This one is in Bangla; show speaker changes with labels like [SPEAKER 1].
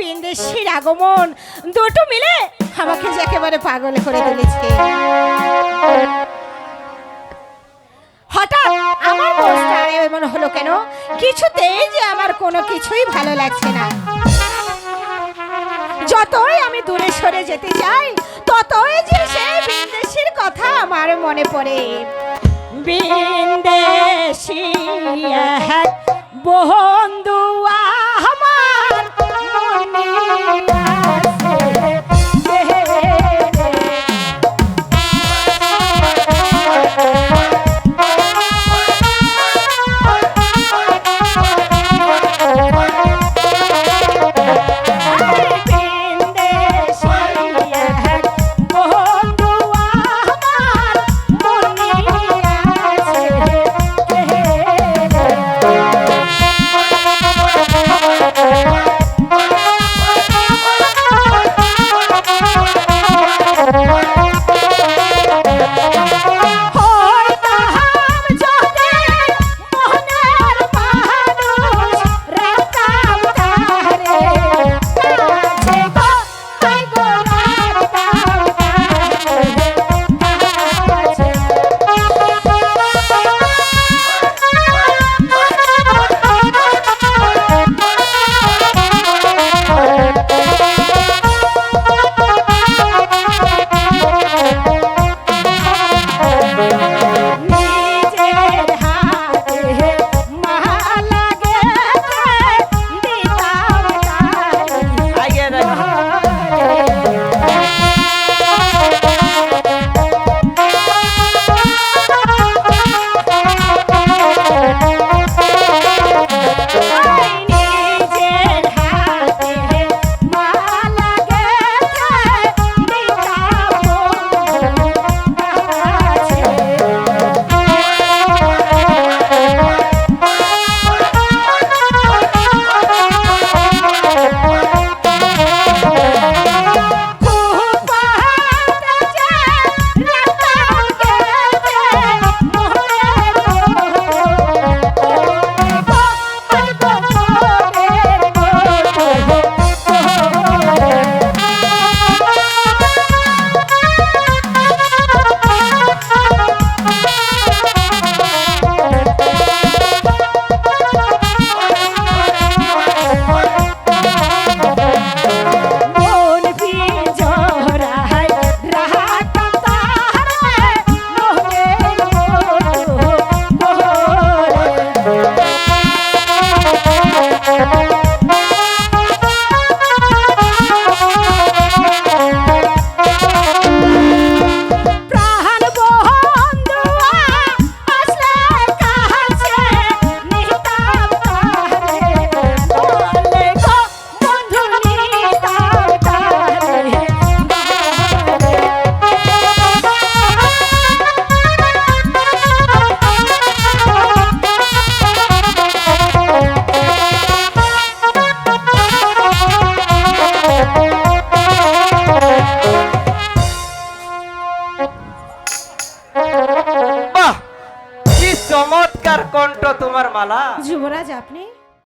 [SPEAKER 1] বিন্দেশির আগমন। দুটো মিলে আমাকে যে একেবারে পাগল করে তুলেছে। হঠাৎ আমার এমন হলো কেন? কিছুতেই যে আমার কোনো কিছুই ভালো লাগছে না। যতই আমি দূরে সরে যেতে চাই, ততই যে সেই বিন্দেশির কথা আমার মনে পড়ে। বিন্দেশি এক
[SPEAKER 2] কণ্ঠ তোমার মালা।
[SPEAKER 1] যুবরাজ আপনি